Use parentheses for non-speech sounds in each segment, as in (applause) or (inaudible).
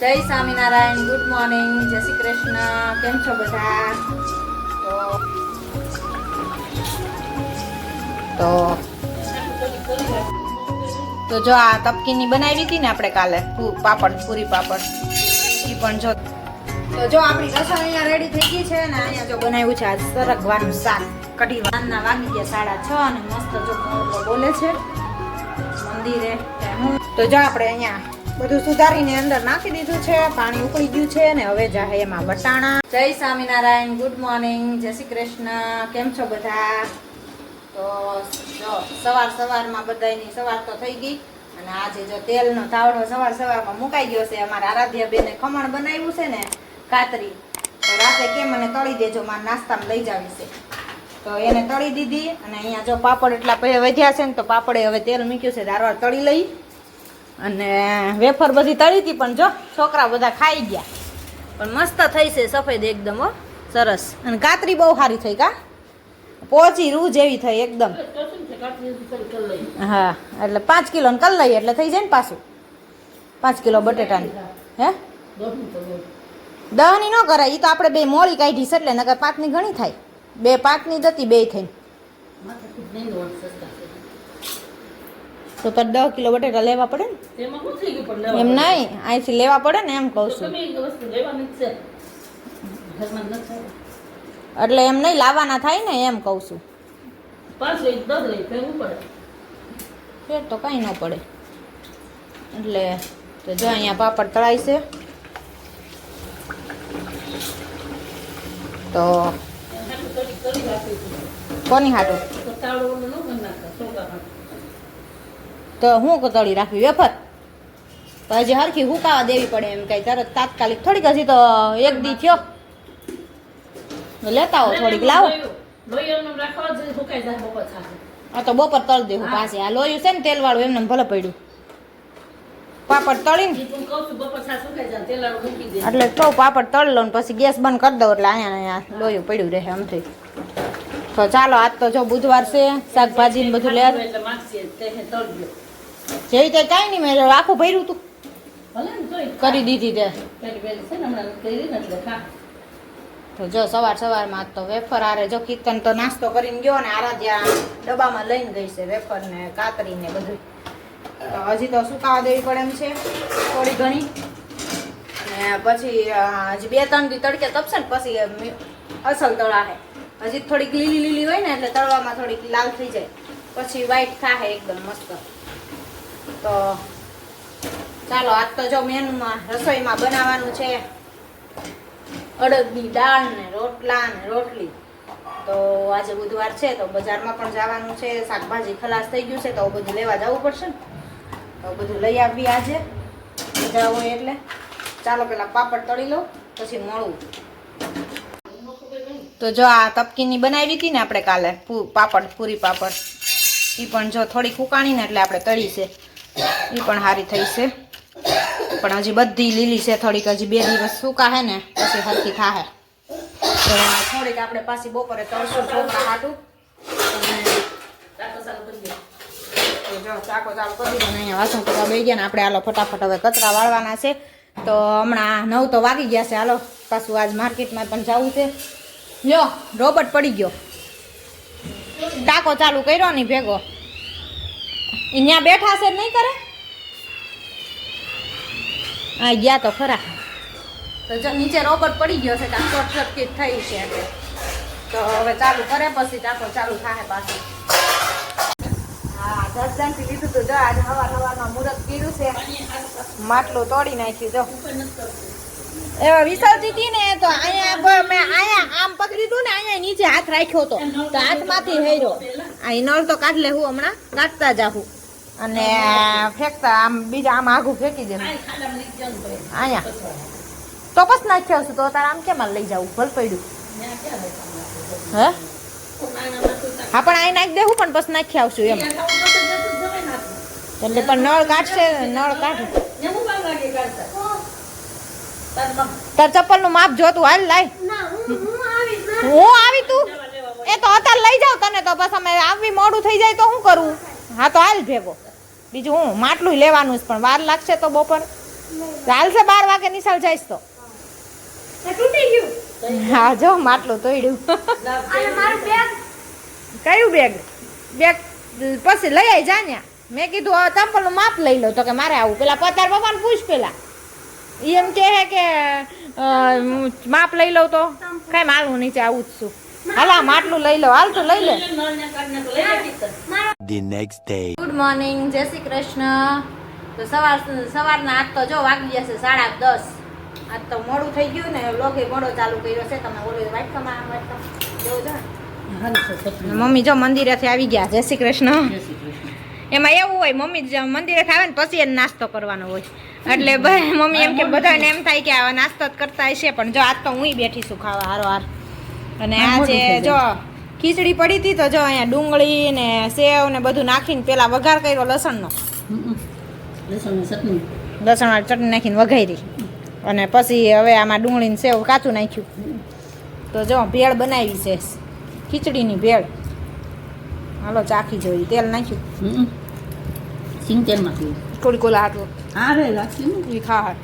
જય Swaminarayan good morning જય શ્રી કૃષ્ણ. કેમ છો બધા? તો તો જો આ તપકીની બનાવી હતી ને આપણે કાલે પાપડ, પૂરી પાપડ એ પણ જો તો જો આપણી રસોઈ અહીંયા રેડી થઈ ગઈ છે ને અહીંયા જો બનાવ્યું છે આજ સરગવાનું શાક, કઢી વાનના વાગી ગયા સાડા છ અને મસ્ત જો બોલે છે. મંદિરે. તો જો આપણે અહીંયા બધું સુધારીને અંદર નાખી દીધું છે, પાણી ઉકળી ગયું છે ને હવે જાહે એમાં વટાણા. જય સ્વામિનારાયણ ગુડ મોર્નિંગ જય શ્રી કૃષ્ણ. કેમ છો બધા? તો સવાર સવારમાં બધાની સવાર તો થઈ ગઈ. અને આજે જો તેલનો તાવડો સવાર સવારમાં મુકાઈ ગયો છે, અમારા આરાધ્યા બેને ખમણ બનાવ્યું છે ને કાતરી તો રાતે કેમ મને તળી દેજો, મારા નાસ્તામાં લઈ જાવી છે. તો એને તળી દીધી અને અહીંયા જો પાપડ એટલા પહેલાં વધ્યા છે ને, તો પાપડે હવે તેલ મૂક્યું છે દારવાર તળી લઈ. અને વેફર બધી તળી હતી પણ જો છોકરા બધા ખાઈ ગયા. પણ મસ્ત થઈ છે સફેદ એકદમ હો, સરસ. અને કાતરી બહુ સારી થઈ કા? પોચી રૂ જેવી થઈ એકદમ. હા, એટલે પાંચ કિલો ને કલ લઈએ એટલે થઈ જાય ને પાછું. પાંચ કિલો બટેટાની. હે? દહની ન કરાય એ તો આપણે બે મોળી કાઢી છે એટલે નગર પાંચની ઘણી થાય. બે પાંચની જતી બે થઈને. તો તો દસ કિલો બટેટા લેવા પડે ને? એમ નહીં અહીંથી લેવા પડે ને એમ કહું છું. એટલે એમ નહીં લાવવાના થાય ને એમ કહું છું. ફેર તો કાંઈ ન પડે. એટલે તો જો અહીંયા પાપડ તળાય છે. તો કોની હાટું? તો હું તળી રાખવી વેફર? તો હજી હરખી હુકાવા દેવી પડે એમ કઈ તરત તાત્કાલિક થોડીક હજી તો એક દી થયો. લેતા આવો થોડીક લાવો. આ તો બપોર તળ દેવું પાસે આ લોયું છે ને તેલ વાળું એમને ભલે પડ્યું. પાપડ તળીને. એટલે કહું પાપડ તળી લો ને પછી ગેસ બંધ કરી દઉં એટલે અહીંયા અહીંયા લોયું પડ્યું રહે આમથી. તો ચાલો આજ તો જો બુધવાર છે શાકભાજી ને બધું લે. જેવી તે કાંઈ નહીં મેં આખું ભર્યું તું. કરી દીધી તે. તો જો સવાર સવારમાં તો વેફર આરે જો કીર્તન તો નાસ્તો કરીને ગયો ને આરાધ્યા ડબ્બામાં લઈને ગઈ છે વેફર ને કાતરી ને બધું તો હજી તો સુકાવા દેવી પડે એમ છે થોડી ઘણી. ને પછી હજી બે ત્રણ દી તડકે તપશે ને પછી અસલ તળાશે હજી થોડીક લીલી લીલી હોય ને એટલે તળવામાં થોડીક લાલ થઈ જાય. પછી વ્હાઈટ થાય એકદમ મસ્ત. તો ચાલો, આજ તો જો મેનુમાં રસોઈમાં બનાવવાનું છે. અડદની દાળ ને રોટલા ને રોટલી. તો આજે બુધવાર છે, તો બજારમાં પણ જવાનું છે. શાકભાજી ખલાસ થઈ ગયું છે, તો બધું લેવા જવું પડશે ને. તો બધું લઈ આવી આજે. મજા હોય એટલે. ચાલો, પેલા પાપડ તળી લો પછી મળું. તો જો આ તપકીની બનાવી હતી ને આપણે કાલે પાપડ, પૂરી પાપડ. એ પણ જો થોડી ફૂકાણી ને એટલે આપણે તળી છે (coughs) એ પણ સારી થઈ છે. પણ હજી બધી લીલી છે થોડીક હજી બે દિવસ સૂકા હે ને પછી હરખી થાહે. તો થોડીક આપણે પાછી બપોરે તળશું છોકરા હાટું. તો જો ચાકો ચાલુ કરી દીધો ને અહીંયા વાસણ કરવા બેસી ગયા ને આપણે હાલો ફટાફટ હવે કચરા વાળવાના છે. તો હમણાં નવ તો વાગી ગયા છે હાલો. પાછું આજ માર્કેટમાં પણ જવું છે. લ્યો રોબોટ પડી ગયો. ટાકો ચાલુ કર્યો નહીં ભેગો. અહીંયા બેઠા છે નહીં કરે? આ ગયા તો ખરા. તો જો નીચે રોબોટ પડી ગયો છે કાં શોર્ટ સર્કિટ થઈ છે એટલે. તો હવે ચાલુ કરે પછી ચાકો ચાલુ થાય પાછું. હા દસ દાનથી લીધું તો જો આજે હવાર હવારમાં મુહૂર્ત કર્યું છે. માટલું તોડી નાખ્યું જો. એવા વિસર્જી હતી ને તો અહીંયા મેં અહીંયા આમ પકડી દીધું ને અહીંયા નીચે હાથ રાખ્યો હતો તો હાથમાંથી હેર્યો. આ ઈ નળ તો કાઢ લેવું હમણાં કાઢતા જાહું અને ફેંકતા આમ બીજા આમ આઘું ફેંકી દે. અહીંયા. તો બસ નાખ્યો છું તો તારે આમ કેમ લઈ જવું? ભલ પડ્યું. હે? હા પણ અહીં નાખી દેવું પણ બસ નાખી આવશું એમ. એટલે પણ નળ કાઢશે નળ કાઢે. તાર ચપ્પલનું માપ જોતું હાલ લાય. હું આવી તું? અત્યારે લઈ જાવ તને તો બસ અમે આવી મોડું થઈ જાય તો શું કરું? હા તો હાલ ભેગો. બીજું હું માટલું લેવાનું જ પણ વાર લાગશે તો બપોર. ચાલશે બાર વાગે નિશાળ જઈશ તો. હા જો માટલું તોડ્યું મારું કયું બેગ બેગ પછી લઈ આવી જા ન્યા. મેં કીધું ચંપલનું માપ લઈ લો. તો કે મારે આવું. પેલા પતાર પપ્પાને પૂછ પેલા. એમ કહે કે અ, માપ લઈ લઉં તો. કઈ માલવું નીચે આવું જ છું. હાલ માટલું લઈ લો હાલ તો લઈ લે. The next day. Good morning જય શ્રી કૃષ્ણ. તો સવાર સવારના આજ તો જો વાગી જશે સાડા દસ. આજ તો મોડું થઈ ગયું ને લોકે મોડો ચાલુ કર્યો છે. તમે ઓલું વાટકામાં વાટકામાં. જોવો ને મમ્મી જો મંદિરેથી આવી ગયા જય શ્રી કૃષ્ણ. એમાં એવું હોય મમ્મી જ મંદિરે આવે ને પછી એને નાસ્તો કરવાનો હોય. એટલે બ- મમ્મી એમ કે બધાને એમ થાય કે આ નાસ્તો જ કરતા હશે પણ જો આજ તો હું બેઠી છું ખાવા હારો હાર. અને આજે જો ખીચડી પડી હતી તો જો અહીંયા ડુંગળી ને સેવ ને બધું નાખીને પેલા વઘાર કર્યો લસણનો. લસણવાળી ચટણી. નાખીને વઘારી. અને પછી હવે આમાં ડુંગળી ને સેવ કાચું નાખ્યું. તો જો ભેળ બનાવી છે. ખીચડીની ભેળ. હાલો ચાખી જોઈ. તેલ નાખ્યું. સિંગ તેલ નાખ્યું. થોડી કોલા હાટવું હા રે ખાવા.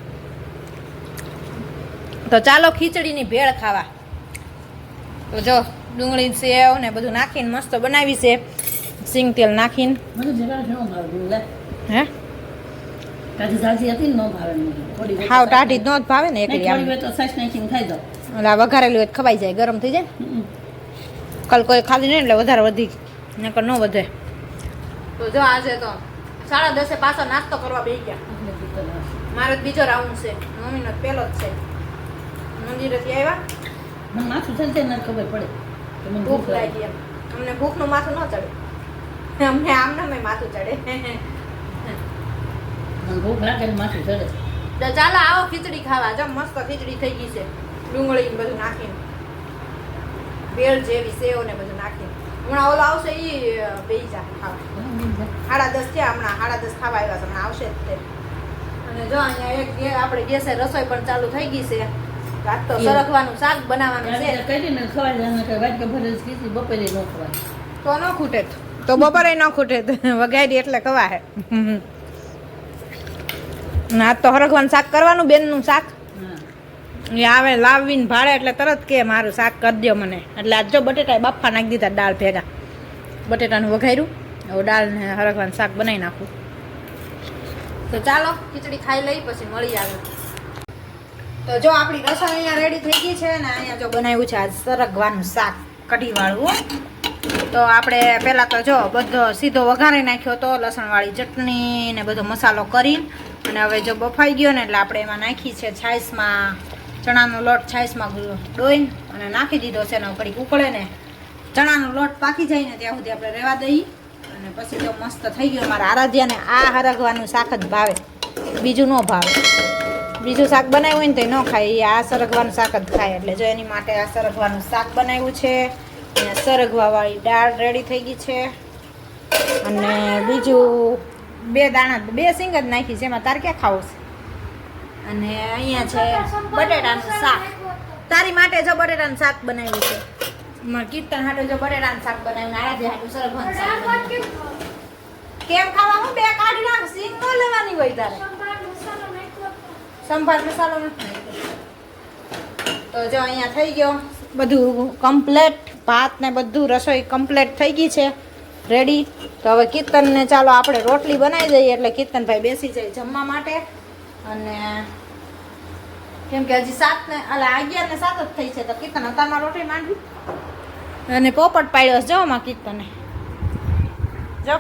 તો ચાલો ખીચડીની ભેળ ખાવા. તો જો ડુંગળી સેવ ને બધું નાખીને મસ્ત બનાવી છે. સિંગ તેલ નાખીને. હે? હાવ ટાઢી જ ન જ ભાવે ને એકલી આમ. થોડી વાર તો સાસ નાખીને ખાઈ દો ઓલા વઘારેલું હોય તો ખવાઈ જાય ગરમ થઈ જાય કાલ કોઈ ખાધી નહીં એટલે વધારે વધી. નકર ન વધે. તો જો આજે તો સાડા દસે પાછો નાસ્તો કરવા બેસી ગયા. મારો જ બીજો રાઉન્ડ છે. મમ્મીનો જ પહેલો જ છે. મંદિરેથી આવ્યા. મને માથું છે ને ખબર પડે. કે મને ભૂખ લાગી. એમ. અમને ભૂખનું માથું ન ચડે. અમને આમને મેં માથું ચડે. મને ભૂખ લાગે ને માથું ચડે. તો ચાલો આવો ખીચડી ખાવા. જો મસ્ત ખીચડી થઈ ગઈ છે. ડુંગળી બધું નાખીને. બેળ જેવી સેવ ને બધું નાખીને. હમણાં ઓલો આવશે એ બે જા ખાવા. સાડા દસ છે હમણાં. સાડા દસ ખાવા આવ્યા છે. હમણાં આવશે જ તે. અને જો અહીંયા એક આપણે ગેસે રસોઈ પણ ચાલુ થઈ ગઈ છે. આજ તો શાક બનાવવાનું છે. કરીને ખવાય જાય કે વાટકે ભરે જ કીધી બપોરે ન ખવાય. તો ન ખૂટે તો. બપોરે ન ખૂટે. વગાડી એટલે કવા હે ના તો હરખવાનું શાક કરવાનું બેનનું શાક. એ આવે લાવીને ભાડે એટલે તરત કે મારું શાક કરી દો મને. એટલે આજ જો બટેટા બાફા નાખી દીધા દાળ ભેગા. બટેટાનું વઘાર્યું. હવે દાળ ને હરગવાનું શાક બનાવી નાખું. તો ચાલો ખીચડી ખાઈ લઈ પછી મળી આવે. તો જો આપણી રસોઈ અહીંયા રેડી થઈ ગઈ છે ને અહીંયા જો બનાવ્યું છે આજ સરગવાનું શાક, કઢીવાળું તો આપણે પહેલાં તો જો બધો સીધો વઘારી નાખ્યો તો લસણવાળી ચટણી ને બધો મસાલો કરી અને હવે જો બફાઈ ગયો ને એટલે આપણે એમાં નાખી છે છાશમાં ચણાનો લોટ છાશમાં ડોઈને અને નાખી દીધો છે ને ઘડીક ઉકળે ને ચણાનો લોટ પાકી જાય ને ત્યાં સુધી આપણે રહેવા દઈએ. અને પછી તો મસ્ત થઈ ગયો મારા આરાધ્યાને, આ હરગવાનું શાક જ ભાવે, બીજું ન ભાવે. બીજું શાક બનાવ્યું હોય ને તો ન ખાય. એ આ સરગવાનું શાક જ ખાય. એટલે જો એની માટે આ સરગવાનું શાક બનાવ્યું છે. અહીંયા સરગવાવાળી દાળ રેડી થઈ ગઈ છે. અને બીજું બે દાણા, બે સિંગ જ નાખી છે. એમાં તારે ક્યાં ખાવું છે? અને અહીંયા છે બટેટાનું શાક. તારી માટે જો બટેટાનું શાક બનાવ્યું છે. મારા કીર્તન હાટુ જો બટેટાનું શાક બનાવ્યું ને આરાધ્યા હાટુ સરગવાનું શાક કેમ ખાવાનું? બે કાઢી નાખ. સિંગ લેવાની હોય તારે. સંભાર મસાલો તો જો અહીંયા થઈ ગયો. બધું કમ્પ્લેટ ભાત ને બધું રસોઈ કમ્પ્લેટ થઈ ગઈ છે. રેડી તો હવે કીર્તનને ચાલો આપણે રોટલી બનાવી દઈએ એટલે કીર્તનભાઈ બેસી જાય જમવા માટે. અને કેમ કે હજી સાત ને એટલે અગિયાર ને સાત જ થઈ છે, તો કીર્તન અત્યારમાં રોટલી માંડવી. અને પોપટ પાડ્યો જો આમાં કીર્તને. જો,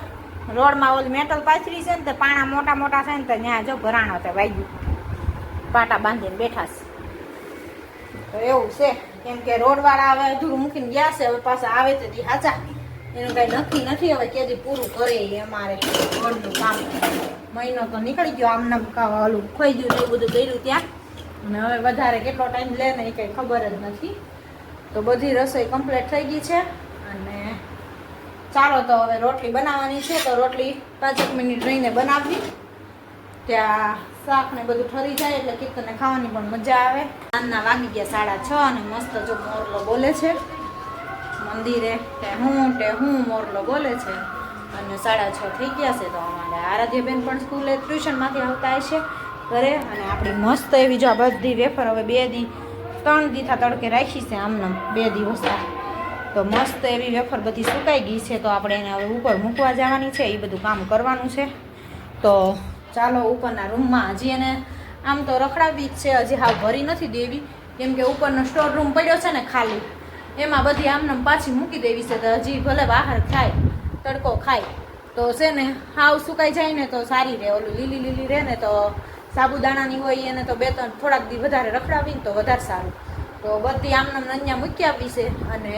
રોડમાં ઓલી મેટલ પાથરી છે ને, તે પાણા મોટા મોટા છે ને, તો ત્યાં જો ભરાણો તે વાગ્યું. પાટા બાંધીને બેઠા છે. તો એવું છે, કેમ કે રોડવાળા હવે અધૂરું મૂકીને ગયા છે, હવે પાછા આવે તો દી હાચા. એનું કઈ નક્કી નથી, હવે કેદી પૂરું કરે અમારે રોડનું કામ. મહિનો તો નીકળી ગયો આમને ઓલું ખોઈ ગયું એવું બધું કર્યું ત્યાં. અને હવે વધારે કેટલો ટાઈમ લે ને એ કંઈ ખબર જ નથી. તો બધી રસોઈ કમ્પ્લીટ થઈ ગઈ છે, અને ચાલો તો હવે રોટલી બનાવવાની છે, તો રોટલી પાંચેક મિનિટ રહીને બનાવવી ત્યાં શાક ને બધું ઠરી જાય એટલે કીર્તનને ખાવાની પણ મજા આવે. સાંજના વાગી ગયા સાડા છ અને મસ્ત જો મોરલો બોલે છે. મંદિરે તે હું તે હું મોરલો બોલે છે. અને સાડા છ થઈ ગયા છે તો અમારે આરાધ્યબેન પણ સ્કૂલે ટ્યુશનમાંથી આવતા હશે ઘરે. અને આપણી મસ્ત એવી જો આ બધી વેફર હવે બે દી, ત્રણ દીથા તડકે રાખી છે આમને બે દિવસ તો મસ્ત એવી વેફર બધી સુકાઈ ગઈ છે તો આપણે એને હવે ઉપર મૂકવા જવાની છે, એ બધું કામ કરવાનું છે. તો ચાલો ઉપરના રૂમમાં હજી એને આમ તો રખડાવી જ છે, હજી હાવ ભરી નથી દેવી. કેમ કે ઉપરનો સ્ટોર રૂમ પડ્યો છે ને ખાલી. એમાં બધી આમને પાછી મૂકી દેવી છે તો હજી ભલે બહાર ખાય, તડકો ખાય. તો છે ને હાવ સુકાઈ જાય ને તો સારી રહે, ઓલું લીલી લીલી રહે ને તો સાબુદાણાની હોય એને તો બે ત્રણ થોડાક દી વધારે રખડાવીને તો વધારે સારું. તો બધી આમને અહીંયા મૂકી આપી છે અને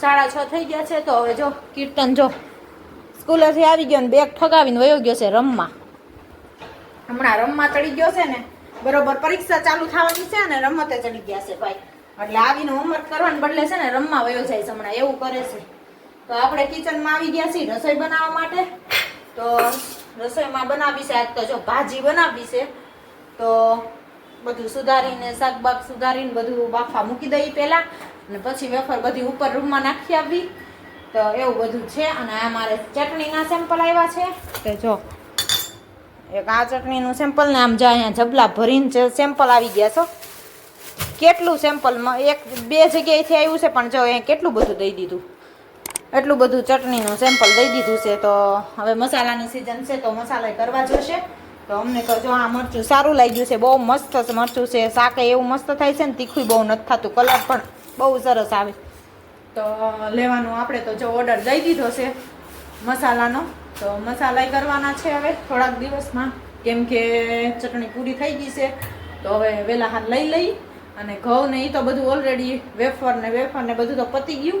સાડા છ થઈ ગયા છે તો હવે જો, કીર્તન જો. સ્કૂલેથી આવી ગયો ને બેગ ઠગાવીને વયો ગયો છે રમવા. હમણાં રમવા ચડી ગયો છે ને, બરોબર પરીક્ષા ચાલુ થવાની છે અને રમતે ચડી ગયા છે ભાઈ. એટલે આવીને હોમવર્ક કરવાને બદલે છે ને રમવા વયો જાય છે હમણાં, એવું કરે છે. તો આપણે કિચનમાં આવી ગયા છીએ રસોઈ બનાવવા માટે. તો રસોઈમાં બનાવી છે, આજ તો જો ભાજી બનાવી છે. તો બધું સુધારીને, શાકબાક સુધારીને બધું બાફા મૂકી દઈએ પહેલાં. અને પછી વેફર બધી ઉપર રૂમમાં નાખી આવી તો એવું બધું છે. અને આ મારે ચટણીના સેમ્પલ આવ્યા છે. તો જો એક આ ચટણીનું સેમ્પલ ને આમ જ્યાં અહીંયા જબલા ભરીને સેમ્પલ આવી ગયા છો, કેટલું સેમ્પલમાં એક બે જગ્યાએથી આવ્યું છે, પણ જો અહીંયા કેટલું બધું દઈ દીધું? એટલું બધું ચટણીનું સેમ્પલ દઈ દીધું છે, તો હવે મસાલાની સિઝન છે, તો મસાલા કરવા જોશે. તો અમને તો આ મરચું સારું લાગ્યું છે, બહુ મસ્ત મરચું છે, શાક એવું મસ્ત થાય છે ને, તીખું બહુ નથી થતું, કલર પણ બહુ સરસ આવે. તો લેવાનું આપણે તો જો ઓર્ડર દઈ દીધો છે મસાલાનો. તો મસાલા કરવાના છે હવે. થોડાક દિવસમાં, કેમ કે ચટણી પૂરી થઈ ગઈ છે. તો હવે વહેલા હાથ લઈ લઈ અને ઘઉં ને એ તો બધું ઓલરેડી વેફર ને વેફર ને બધું તો પતી ગયું.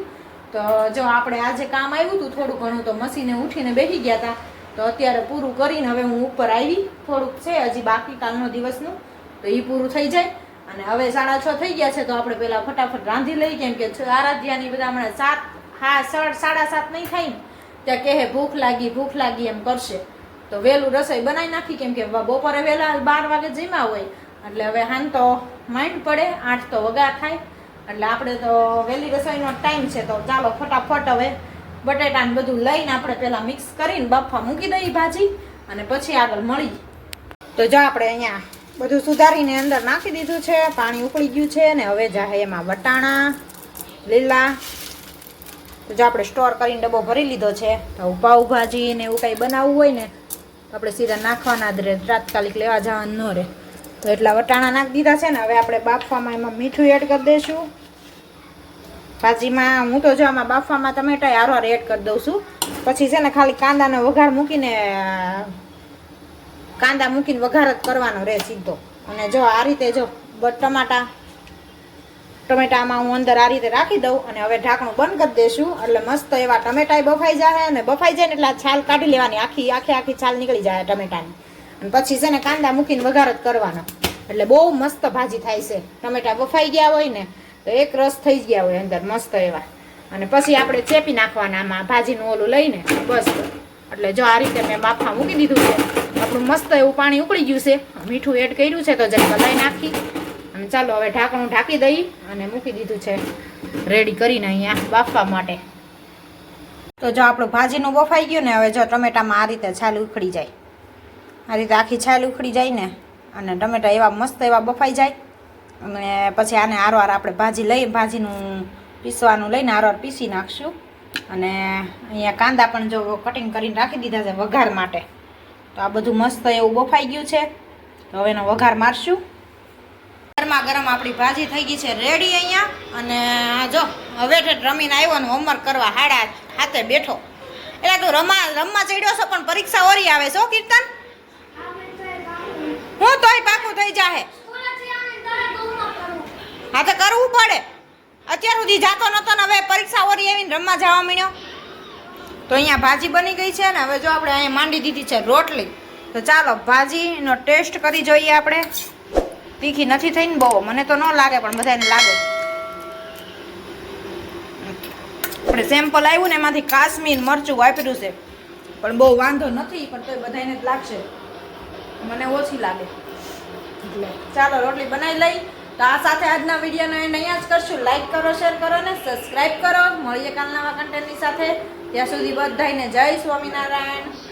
તો જો આપણે આજે કામ આવ્યું હતું થોડું ઘણું, તો મશીને ઉઠીને બેસી ગયા હતા તો અત્યારે પૂરું કરીને હવે હું ઉપર આવી, થોડુંક છે, હજી બાકી કાલનો દિવસનું. તો એ પૂરું થઈ જાય. અને હવે સાડા છ થઈ ગયા છે, તો આપણે પહેલાં ફટાફટ રાંધી લઈ કેમ કે આરાધ્યાની બધા હમણાં સાત, હા સાડા સાત નહીં થાય ને. ત્યાં કહે ભૂખ લાગી ભૂખ લાગી એમ કરશે. તો વહેલું રસોઈ બનાવી નાખી, કેમ કે બપોરે વહેલા બાર વાગે જીમા હોય. એટલે હવે હાન તો માઇન્ડ પડે, આઠ તો વગા થાય. એટલે આપણે તો વહેલી રસોઈનો ટાઈમ છે, તો ચાલો ફટાફટ હવે બટેટા ને બધું લઈને આપણે પહેલાં મિક્સ કરીને બફા મૂકી દઈએ ભાજી અને પછી આગળ મળી. તો જો આપણે અહીંયા બધું સુધારીને અંદર નાખી દીધું છે, પાણી ઉકળી ગયું છે ને હવે જાહે એમાં વટાણા, લીલા તો જો આપણે સ્ટોર કરીને ડબ્બો ભરી લીધો છે, તો પાઉભાજી ને એવું કંઈ બનાવવું હોય ને, આપણે સીધા નાખવાના જ રહે તાત્કાલિક લેવા જવાનું ન રહે તો એટલા વટાણા નાખી દીધા છે ને, હવે આપણે બાફવામાં એમાં મીઠું એડ કરી દઈશું. ભાજીમાં હું તો જો આમાં બાફવામાં ટમેટા હારો એડ કરી દઉં છું. પછી છે ને ખાલી કાંદાનો વઘાર મૂકીને, કાંદા મૂકીને વઘાર જ કરવાનો રહે સીધો. અને જો આ રીતે જો ટમાટા ટમેટામાં હું અંદર આ રીતે રાખી દઉં અને હવે ઢાંકણું બંધ કરી દઈશું એટલે મસ્ત એવા ટમેટાય બફાઈ જાય અને બફાઈ જાય ને એટલે છાલ કાઢી લેવાની. આખી આખી આખી છાલ નીકળી જાય ટમેટાની. અને પછી છે ને કાંદા મૂકીને વઘાર જ કરવાનો. એટલે બહુ મસ્ત ભાજી થાય છે. ટમેટા બફાઈ ગયા હોય ને, તો એક રસ થઈ ગયા હોય અંદર મસ્ત એવા. અને પછી આપણે ચેપી નાખવાના આમાં ભાજીનું ઓલું લઈને. બસ. એટલે જો આ રીતે મેં બાફા મૂકી દીધું છે. આપણું મસ્ત એવું પાણી ઉકળી ગયું છે. મીઠું એડ કર્યું છે તો જરા લઈ નાખી. અને ચાલો હવે ઢાંકણું ઢાંકી દઈ અને મૂકી દીધું છે. રેડી કરીને અહીંયા બાફવા માટે. તો જો આપણું ભાજીનું બફાઈ ગયું ને, હવે જો ટમેટામાં આ રીતે છાલ ઉખડી જાય. આ રીતે આખી છાલ ઉખડી જાય ને, અને ટમેટા એવા મસ્ત એવા બફાઈ જાય. અને પછી આને આરવાર આપણે ભાજી લઈ, ભાજીનું પીસવાનું લઈને આરવાર પીસી નાખશું. અને અહીંયા કાંદા પણ જો કટિંગ કરીને રાખી દીધા છે વઘાર માટે. તો આ બધું મસ્ત એવું બફાઈ ગયું છે. તો હવે એનો વઘાર મારશું. ગરમા ગરમ આપણી ભાજી થઈ ગઈ છે રેડી અહીંયા. અને જો, હવે રમીને આવ્યો ને હોમવર્ક કરવા હાડા હાથે બેઠો. એટલે તું રમા, રમવા ચડ્યો છો પણ પરીક્ષા ઓરી આવે છો કીર્તન? હું તોય પાકું થઈ જાહે. હા તો કરવું પડે. અત્યાર સુધી જાતો નતો ને હવે પરીક્ષા ઓરી આવીને રમવા જવા મળ્યો તો અહીંયા ભાજી બની ગઈ છે ને હવે જો આપણે અહીંયા માંડી દીધી છે રોટલી. તો ચાલો, ભાજીનો ટેસ્ટ કરી જોઈએ આપણે. તીખી નથી થઈ ને બહુ, મને તો ન લાગે, પણ બધાને લાગે. આપણે સેમ્પલ આવ્યું ને એમાંથી કાશ્મીર મરચું વાપર્યું છે. પણ બહુ વાંધો નથી, પણ તોય બધાને જ લાગશે. મને ઓછી લાગે. એટલે ચાલો, રોટલી બનાવી લઈ. તો આ સાથે આજના વિડીયોનો એન્ડ અહીંયા જ કરશું. લાઈક કરો શેર કરો ને સબસ્ક્રાઈબ કરો. મળીએ કાલના કન્ટેન્ટની સાથે. ત્યાં સુધી બધાને જય સ્વામિનારાયણ.